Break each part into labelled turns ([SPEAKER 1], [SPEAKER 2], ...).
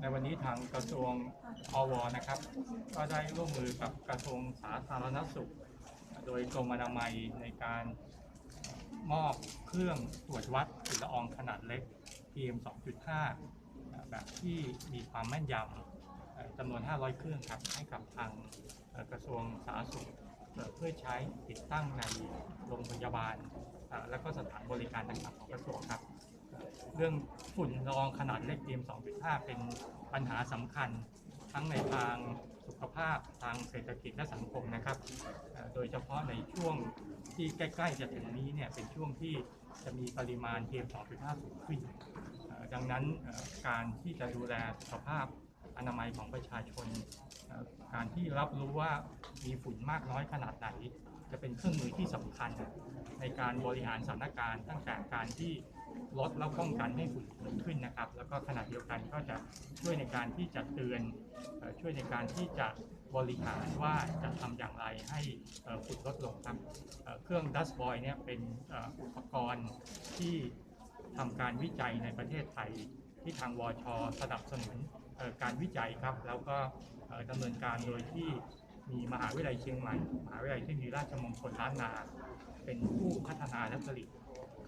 [SPEAKER 1] ในวันนี้ทางกระทรวงอวนะครับ ก็ได้ร่วมมือกับกระทรวงสาธารณสุข โดยกรมอนามัยในการมอบเครื่องตรวจวัดฝุ่นละอองขนาดเล็ก PM 2.5 แบบที่มีความแม่นยำจำนวน 500 เครื่องครับให้กับทางกระทรวงสาธารณสุขเพื่อใช้ติดตั้งในโรงพยาบาล และก็สถานบริการต่างๆของกระทรวงครับ เรื่องฝุ่นละอองขนาดเล็ก PM 2.5 เป็นปัญหาสำคัญทั้งในทางสุขภาพทางเศรษฐกิจและสังคมนะครับ โดยเฉพาะในช่วงที่ใกล้ๆจะถึงนี้เนี่ยเป็นช่วงที่จะมีปริมาณ PM 2.5 สูงขึ้นดังนั้นการที่จะดูแลสุขภาพอนามัยของประชาชน การที่รับรู้ว่ามีฝุ่นมากน้อยขนาดไหน จะเป็นเครื่องมือที่สำคัญในการบริหารสถานการณ์ตั้งแต่การที่ ลดและป้องกันให้ฝุ่นเกิดขึ้นนะครับ แล้วก็ขณะเดียวกันก็จะช่วยในการที่จะเตือนช่วยในการที่จะบริหารว่าจะทำอย่างไรให้ฝุ่นลดลงครับเครื่อง Dust Boy เนี่ยเป็นอุปกรณ์ที่ทำการวิจัยในประเทศไทย ที่ทางวชสนับสนุนการวิจัยครับ แล้วก็เอ่อดำเนินการโดยที่มีมหาวิทยาลัยเชียงใหม่ มหาวิทยาลัยเทคโนโลยีราชมงคลล้านนา เป็นผู้พัฒนาและผลิต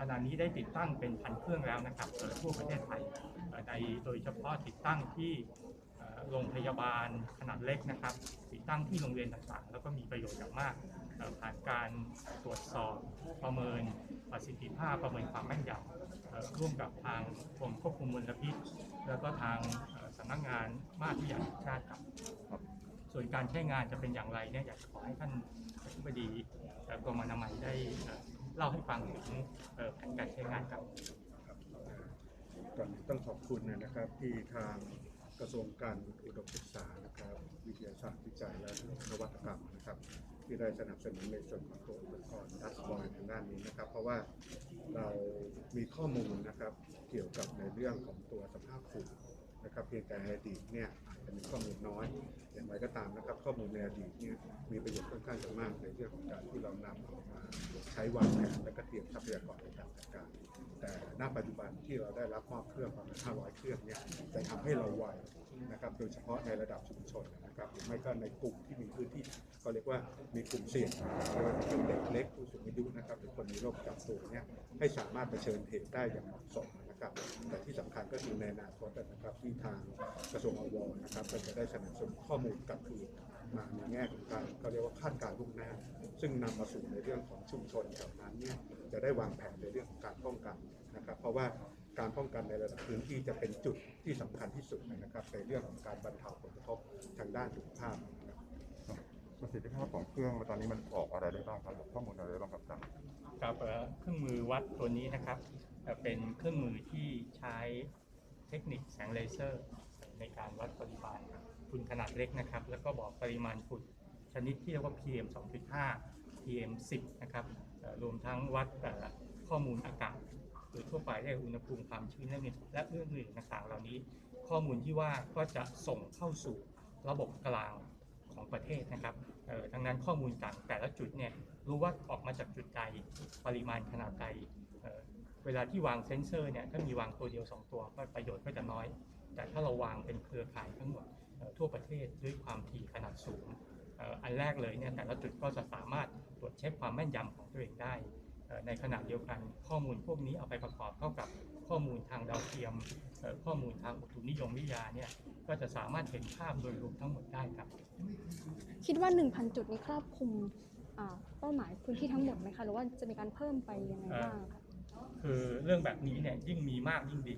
[SPEAKER 1] ขณะนี้ได้ติดตั้งเป็นพันเครื่องแล้วนะครับเอ่อทั่วประเทศไทยเอ่อในโดยเฉพาะติดตั้งที่เอ่อโรงพยาบาลขนาดเล็กนะครับ ติดตั้งที่โรงเรียนต่างๆ แล้วก็มีประโยชน์อย่างมากเอ่อผ่านการตรวจสอบประเมินประสิทธิภาพประเมินความแม่นยำเอ่อร่วมกับทางกรมควบคุมมลพิษ แล้วก็ทางเอ่อสำนักงานมาตรวิทยาแห่งชาติครับ ส่วนการใช้งานจะเป็นอย่างไรเนี่ยอยากจะขอให้ท่านอธิบดีเอ่อกรมอนามัยได้ เล่าให้ฟังถึงแผนการใช้งานครับ
[SPEAKER 2] ก่อนอื่นต้องขอบคุณนะครับที่ทางกระทรวงการอุดมศึกษานะครับวิทยาศาสตร์วิจัยและนวัตกรรมนะครับ ที่ได้สนับสนุนในส่วนของตัวอุปกรณ์ดัสบอยทางด้านนี้นะครับ เพราะว่าเรามีข้อมูลนะครับเกี่ยวกับในเรื่องของตัวสภาพฝุ่น นะครับเพียงแต่ในอดีตเนี่ยอาจจะมีข้อมูลน้อย อย่างไรก็ตามนะครับ ข้อมูลในอดีตเนี่ยมีประโยชน์ค่อนข้างจะมากในเรื่องของการที่เรานำเอามาใช้วางแผนและก็เตรียมทรัพยากรในการจัดการ แต่ณปัจจุบันที่เราได้รับมอบเครื่องประมาณ 500 เครื่องเนี่ยจะทำให้เราไวนะครับโดยเฉพาะในระดับชุมชนนะครับหรือไม่ก็ในกลุ่มที่มีพื้นที่ก็เรียกว่ามีกลุ่มเสี่ยงไม่ว่าจะเป็นเด็กเล็กผู้สูงอายุนะครับหรือคนมีโรคประจำตัวเนี่ยให้สามารถเผชิญเหตุได้อย่างเหมาะสม นะครับแต่ที่สำคัญก็คือในอนาคตนะครับที่ทางกระทรวงอวนะครับก็จะได้สนับสนุนข้อมูลกลับคืนมาในแง่ของการก็เรียกว่าคาดการณ์ล่วงหน้า ซึ่งนำมาสู่ในเรื่องของชุมชนแถวนั้นเนี่ยจะได้วางแผนในเรื่องของการป้องกันนะครับ เพราะว่าการป้องกันในระดับพื้นที่จะเป็นจุดที่สำคัญที่สุดนะครับในเรื่องของการบรรเทาผลกระทบทางด้านสุขภาพ
[SPEAKER 3] ประสิทธิภาพของเครื่องตอนนี้มันออกอะไรได้บ้างครับข้อมูลอะไรได้บ้างครับอาจารย์
[SPEAKER 1] กับเอ่อเครื่องมือวัดตัวนี้นะครับเอ่อเป็นเครื่องมือที่ใช้เทคนิคแสงเลเซอร์ ในการวัดปริมาณฝุ่นขนาดเล็กนะครับ แล้วก็บอกปริมาณฝุ่นชนิดที่เรียกว่า PM 2.5 PM 10นะครับเอ่อรวมทั้งวัดเอ่อข้อมูลอากาศโดยทั่วไปเรียกอุณหภูมิความชื้นและเรื่องและเรื่องอื่นต่างๆเหล่านี้ ข้อมูลที่ว่าก็จะส่งเข้าสู่ระบบกลาง ประเทศนะครับดังนั้นข้อมูลจากแต่ละจุดเนี่ยรู้ว่าออกมาจากจุดใดปริมาณขนาดใดเเวลาที่วางเซ็นเซอร์เนี่ยถ้ามีวางตัวเดียว 2 ตัวก็ประโยชน์ก็จะน้อย แต่ถ้าเราวางเป็นเครือข่ายทั้งหมดทั่วประเทศด้วยความถี่ขนาดสูง อันแรกเลยเนี่ยแต่ละจุดก็จะสามารถตรวจเช็คความแม่นยำของตัวเองได้ ในขณะเดียวกันข้อมูลพวกนี้เอาไปประกอบเข้ากับข้อมูลทางดาวเทียมเอ่อข้อมูลทางอุตุนิยมวิทยาเนี่ยก็จะสามารถเห็นภาพโดยรวมทั้งหมดได้ครับ
[SPEAKER 4] คิดว่า 1,000 จุดนี้ครอบคลุมอ่าเป้าหมายพื้นที่ทั้งหมดไหมคะหรือว่าจะมีการเพิ่มไปยังไงบ้างคะ
[SPEAKER 1] คือเรื่องแบบนี้เนี่ยยิ่งมีมากยิ่งดี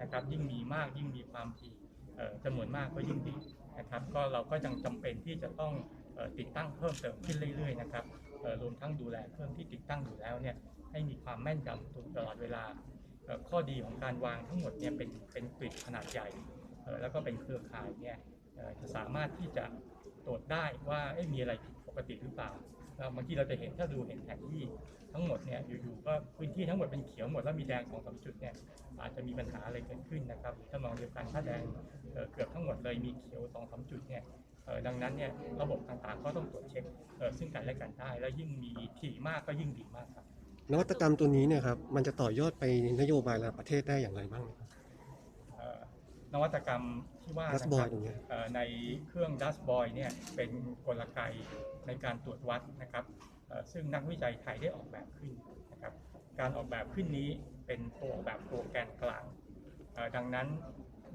[SPEAKER 1] นะครับยิ่งมีมากยิ่งมีความถี่เอ่อจำนวนมากก็ยิ่งดีนะครับ ก็เราก็ยังจำเป็นที่จะต้องเอ่อติดตั้งเพิ่มเติมขึ้นเรื่อยๆนะครับเอ่อ รวมทั้งดูแลเครื่องที่ติดตั้งอยู่แล้วเนี่ยให้มีความแม่นยำตลอดเวลา ข้อดีของการวางทั้งหมดเนี่ยเป็นเป็นกริดขนาดใหญ่ แล้วก็เป็นเครือข่ายเนี่ยจะสามารถที่จะตรวจได้ว่ามีอะไรผิดปกติหรือเปล่าแล้วบางทีเราจะเห็นถ้าดูเห็นแผนที่ทั้งหมดเนี่ยอยู่ๆก็พื้นที่ทั้งหมดเป็นเขียวหมดแล้วมีแดงสองสามจุดเนี่ยอาจจะมีปัญหาอะไรเกิดขึ้นนะครับถ้ามองเดียวกันถ้าแดงเกือบทั้งหมดเลยมีเขียวสองสามจุดเนี่ย ดังนั้นเนี่ยระบบต่างๆก็ต้องตรวจเช็คเอ่อซึ่งกันและกันได้ แล้วยิ่งมีถี่มากก็ยิ่งดีมากครับ
[SPEAKER 5] นวัตกรรมตัวนี้เนี่ยครับมันจะต่อยอดไปนโยบายระดับประเทศได้อย่างไรบ้างครับ
[SPEAKER 1] เอ่อนวัตกรรมที่ว่า
[SPEAKER 5] ดัส
[SPEAKER 1] นะ
[SPEAKER 5] บ
[SPEAKER 1] ค
[SPEAKER 5] อย
[SPEAKER 1] รับ
[SPEAKER 5] ตรงเนี้ย
[SPEAKER 1] เอ่อในเครื่องดัสบอยเนี่ยเป็นกลไกในการตรวจวัดนะครับเอ่อซึ่งนักวิจัยไทยได้ออกแบบขึ้นนะครับการออกแบบขึ้นนี้เป็นตัวออกแบบตัวแกนกลางเอ่อดังนั้น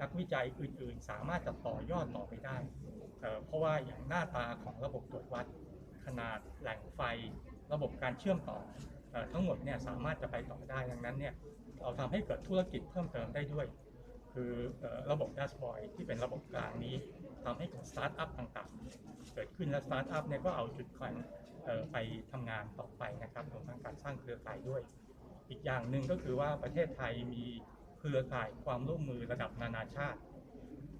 [SPEAKER 1] นักวิจัยอื่นๆ สามารถจะต่อยอดต่อไปได้ เพราะว่าอย่างหน้าตาของระบบตรวจวัด ขนาดแหล่งไฟ ระบบการเชื่อมต่ออทั้งหมดเนี่ยสามารถจะไปต่อได้ดังนั้นเนี่ยเราทำให้เกิดธุรกิจเพิ่มเติมได้ด้วย คือออระบบดัชบอยที่เป็นระบบกลางนี้ทำให้เกิดสตาร์ทอัพต่างๆ เกิดขึ้นและสตาร์ทอัพเนี่ยก็เอาจุดแข็งไปทำงานต่อไปนะครับรวมทั้งการสร้างเครือข่ายด้วย อีกอย่างหนึ่งก็คือว่าประเทศไทยมีเครือข่ายความร่วมมือระดับนานาชาติ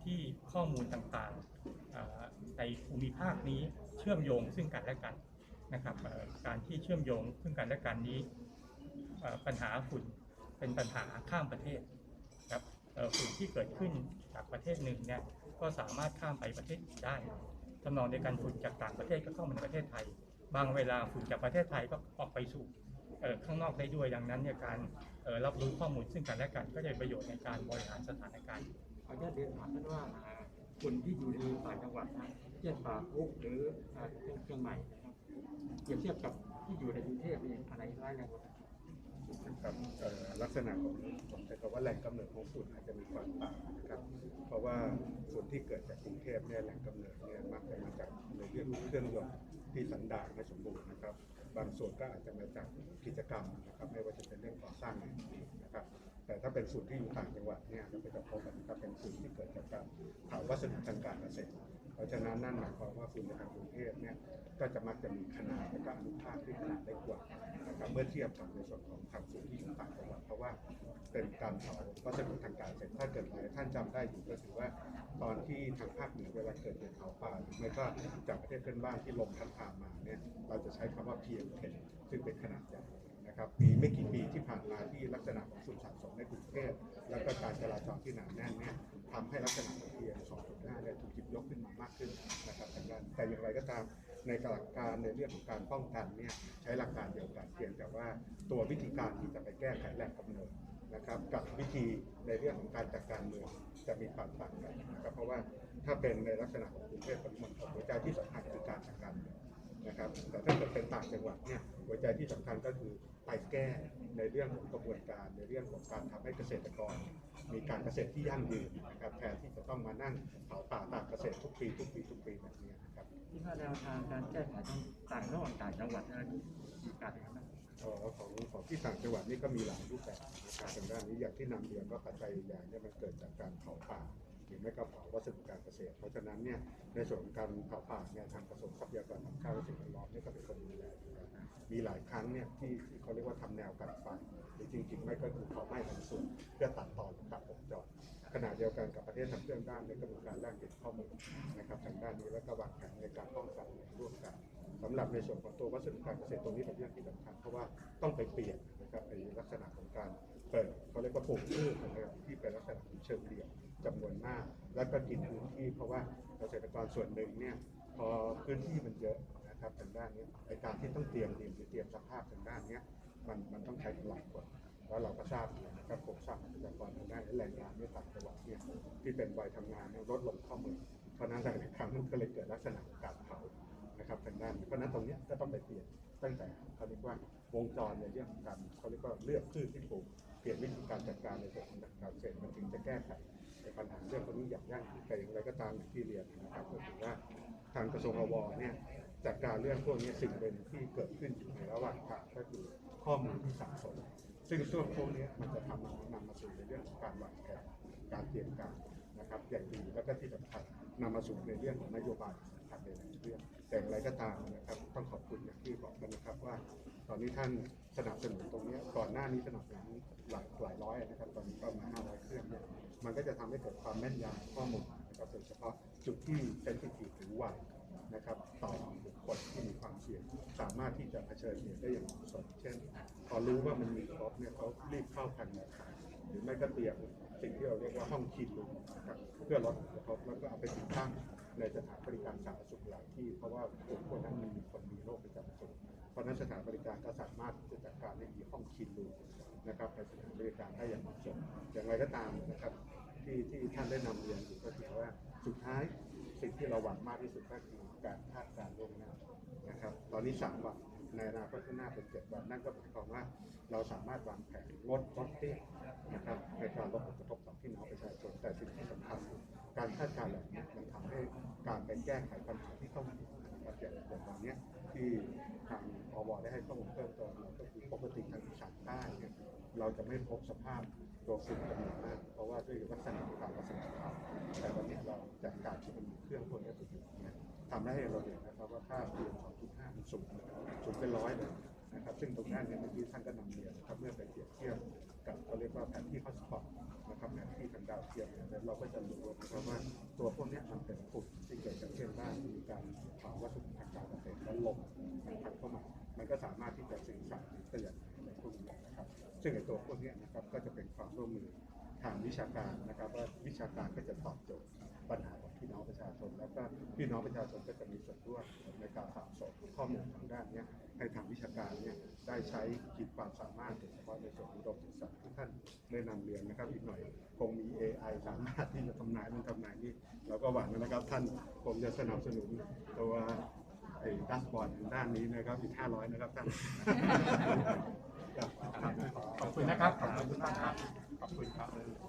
[SPEAKER 1] ที่ข้อมูลต่าง ในภูมิภาคนี้เชื่อมโยงซึ่งกันและกันนะครับการที่เชื่อมโยงซึ่งกันและกันนี้ปัญหาฝุ่นเป็นปัญหาข้ามประเทศครับฝุ่นที่เกิดขึ้นจากประเทศหนึ่งเนี่ยก็สามารถข้ามไปประเทศอื่นได้ทำนองเดียวกันฝุ่นจากต่างประเทศก็เข้ามาในประเทศไทย บางเวลาฝุ่นจากประเทศไทยก็ออกไปสู่ข้างนอกได้ด้วยดังนั้นเนี่ยการรับรู้ข้อมูลซึ่งกันและกันก็จะเป็นประโยชน์ในการบริหารสถานการณ์
[SPEAKER 6] ขออนุญาตเรียนถามท่านว่า คนที่อยู่ในต่างจังหวัดนะเช่นป่าพุกหรือเชียงใหม่นะครับเปรียบเทียบกับที่อยู่ในกรุงเทพเองอะไรร้ายแรงกว่ากัน
[SPEAKER 2] นะครับลักษณะของผมใช้คำว่าแหล่งกำเนิดของฝุ่นอาจจะมีความต่างนะครับ เพราะว่าฝุ่นที่เกิดจากกรุงเทพเนี่ยแหล่งกำเนิดเนี่ยมักจะมาจากในเรื่องของเครื่องยนต์ที่สันดาปไม่สมบูรณ์นะครับ บางส่วนก็อาจจะมาจากกิจกรรมนะครับไม่ว่าจะเป็นเรื่องก่อสร้างอื่นๆนะครับ แต่ถ้าเป็นส่วนที่อยู่ต่างจังหวัดเนี่ยก็จะพบนะครับเป็นส่วนที่เกิดจากการเผาวัสดุทางการเกษตร เพราะฉะนั้นนั่นหมายความว่าฝุ่นในทางกรุงเทพเนี่ยก็จะมักจะมีขนาดและก็อนุภาคที่ขนาดเล็กกว่านะครับเมื่อเทียบกับในส่วนของทางฝุ่นที่อยู่ต่างจังหวัดเพราะว่าเป็นการเผาวัสดุทางการเกษตรถ้าเกิดหลายท่านจำได้อยู่ก็คือว่าตอนที่ทางภาคเหนือเวลาเกิดเหตุเผาป่าหรือไม่ก็จากประเทศเพื่อนบ้านที่ลมพัดผ่านมาเนี่ยเราจะใช้คำว่า PM10 ซึ่งเป็นขนาดใหญ่ นะครับมีไม่กี่ปีที่ผ่านมาที่ลักษณะของฝุ่นสะสมในกรุงเทพแล้วก็การจราจรที่หนาแน่นเนี่ยทำให้ลักษณะของ PM 2.5เนี่ยถูกหยิบยกขึ้นมามากขึ้นนะครับทางด้านแต่อย่างไรก็ตามในหลักการในเรื่องของการป้องกันเนี่ยใช้หลักการเดียวกันเพียงแต่ว่าตัววิธีการที่จะไปแก้ไขแหล่งกำเนิดนะครับกับวิธีในเรื่องของการจัดการเมืองจะมีความต่างกันนะครับเพราะว่าถ้าเป็นในลักษณะของกรุงเทพปริมณฑลหัวใจที่สำคัญคือการจัดการเมืองนะครับแต่ถ้าเกิดเป็นต่างจังหวัดเนี่ยหัวใจที่สำคัญก็คือ ไปแก้ในเรื่องของกระบวนการในเรื่องของการทำให้เกษตรกร มีการเกษตรที่ยั่งยืนนะครับแทนที่จะต้องมานั่งเผาป่าตากเกษตรทุกปีทุกปีทุกปีแบบนี้นะครับ
[SPEAKER 6] ที่ว่าแนวทางการแก้ไขต้องต่างระหว่างต่างจังหวัดนะมีการอย่างนั้น
[SPEAKER 2] เอ่อของของที่ต่างจังหวัดนี่ก็มีหลายรูปแบบนะครับทางด้านนี้อย่างที่นำเรียนว่าปัจจัยใหญ่เนี่ยมันเกิดจากการเผาป่า หรือไม่ก็เผาวัสดุการเกษตร เพราะฉะนั้นเนี่ยในส่วนของการเผาป่าเนี่ยทางกระทรวงทรัพยากรธรรมชาติและสิ่งแวดล้อมเนี่ยก็เป็นคนดูแลอยู่แล้วมีหลายครั้งเนี่ยที่ที่เขาเรียกว่าทำแนวกันไฟหรือจริง ๆ ไม่ก็คือเผาไหม้บางส่วนเพื่อตัดตอนตัดวงจรขณะเดียวกันกับประเทศทางเพื่อนบ้านเนี่ยก็มีการแลกเปลี่ยนข้อมูลนะครับทางด้านนี้แล้วก็วางแผนในการป้องกันร่วมกันสำหรับในส่วนของตัววัสดุการเกษตรตรงนี้เป็นเรื่องที่สำคัญเพราะว่าต้องไปเปลี่ยนนะครับในลักษณะของการเปิดเขาเรียกว่าปลูกพืชนะครับที่เป็นลักษณะเชิงเดี่ยว จำนวนมาก แล้วก็กินพื้นที่เพราะว่าเกษตรกรส่วนหนึ่งเนี่ยพอพื้นที่มันเยอะนะครับทางด้านนี้ในการที่ต้องเตรียมดินหรือเตรียมสภาพทางด้านนี้มันมันต้องใช้หลายคนแล้วเราก็ทราบนะครับโครงสร้างเกษตรกรทางด้านแรงงานในต่างจังหวัดเนี่ยที่เป็นวัยทำงานที่ลดลงเข้ามือเพราะนั้นหลายครั้งมันก็เลยเกิดลักษณะการเผานะครับทางด้านเพราะนั้นตรงนี้ก็ต้องไปเปลี่ยนตั้งแต่เขาเรียกว่าวงจรในเรื่องการเขาเรียกว่าเลือกพืชที่ปลูกเปลี่ยนวิธีการจัดการในส่วนของการเกษตรมันถึงจะแก้ไข ปัญหาเรื่องพวกนี้อย่างยั่งยืนแต่อย่างไรก็ตามอย่างที่เรียนนะครับก็คือว่าทางกระทรวงอวเนี่ยจัดการเรื่องพวกนี้สิ่งเป็นที่เกิดขึ้นอยู่ในระหว่างทางก็คือข้อมูลที่สะสมซึ่งส่วนพวกนี้มันจะทำนำมาสู่ในเรื่องของการวางแผนการเตรียมการนะครับอย่างดีแล้วก็ที่สำคัญนำมาสู่ในเรื่องของนโยบายสำคัญในหลายเรื่องแต่อย่างไรก็ตามนะครับต้องขอบคุณอย่างที่บอกกันนะครับว่า ตอนนี้ท่านสนับสนุนตรงนี้ก่อนหน้านี้สนับสนุนหลายหลายร้อยนะครับตอนนี้ก็มา500เครื่อย มันก็จะทำให้เกิดความแม่นยำข้อมูลนะครับโดยเฉพาะจุดที่เซนซิทีฟหรือไวนะครับต่อบุคคลที่มีความเสี่ยง สามารถที่จะเผชิญเหตุได้อย่างเหมาะสมเช่น พอรู้ว่ามันมีครบเนี่ยเขารีบเข้าพันนาคารหรือไม่ก็เตรียมสิ่งที่เราเรียกว่าห้องคีนรูมนะครับเพื่อลดผลกระทบแล้วก็เอาไปติดตั้งในสถานบริการสาธารณสุขหลายที่เพราะว่ากลุ่มคนนั้นมีคนมีโรคประจำตัวเพราะนั้นสถานบริการก็สามารถจะจัดการในมีห้องคีนรูม นะครับในสถานบริการได้อย่างเหมาะสมอย่างไรก็ตามนะครับ ที่ที่ท่านได้นำเรียนอยู่ก็คือว่าสุดท้ายสิ่งที่เราหวังมากที่สุดก็คือการคาดการณ์ล่วงหน้านะครับ ตอนนี้สามวันในอนาคตข้างหน้าเป็นเจ็ดวันนั่นก็หมายความว่าเราสามารถวางแผนงดลดเตี้ยนะครับในการลดผลกระทบต่อพี่น้องประชาชนแต่สิ่งที่สำคัญการคาดการณ์เหล่านี้มันทำให้การไปแก้ไขปัญหาที่เข้ามานะครับอย่างอย่างวันนี้ที่ทางอวได้ให้ข้อมูลเพิ่มเติมเราก็คือปกติทางอีสานใต้ เราจะไม่พบสภาพตัวฝุ่นจำนวนมาก เพราะว่าด้วยลักษณะของการลักษณะข่าวแต่วันนี้เราจากการที่มันมีเครื่องพวกนี้ติดอยู่เนี่ยทำให้เราเห็นนะครับว่าค่า PM 2.5มันสูงสูงเป็นร้อยเลยนะครับ ซึ่งตรงนั้นเนี่ยเมื่อกี้ท่านก็นำเรียนนะครับเมื่อไปเปรียบเทียบกับเขาเรียกว่าแผนที่พาสปอตนะครับแผนที่ทางดาวเทียมเนี่ยเราก็จะรู้นะครับว่าตัวพวกนี้มันเป็นฝุ่นที่เกิดจากเช่นว่ามีการเผาวัสดุทางการเกษตรแล้วลมมันพัดเข้ามา มันก็สามารถที่จะสื่อสารเตือนในพวกนี้นะครับ ซึ่งในตัวพวกนี้นะครับก็จะเป็นความร่วมมือทางวิชาการนะครับ ว่าวิชาการก็จะตอบโจทย์ปัญหาของพี่น้องประชาชน แล้วก็พี่น้องประชาชนก็จะมีส่วนร่วมในการสะสมข้อมูลทางด้านนี้ให้ทางวิชาการเนี่ยได้ใช้ขีดความสามารถโดยเฉพาะในส่วนอุดมศึกษาที่ท่านได้นำเรียนนะครับอีกหน่อย คงมี AI สามารถที่จะทำนายมันทำนายนี่เราก็หวังนะครับ ท่านคงจะสนับสนุนตัวไอ้ดัชบอร์ดด้านนี้นะครับอีก500นะครับท่าน
[SPEAKER 1] ขอบคุณนะครับ ขอบคุณมากครับ ขอบคุณครับ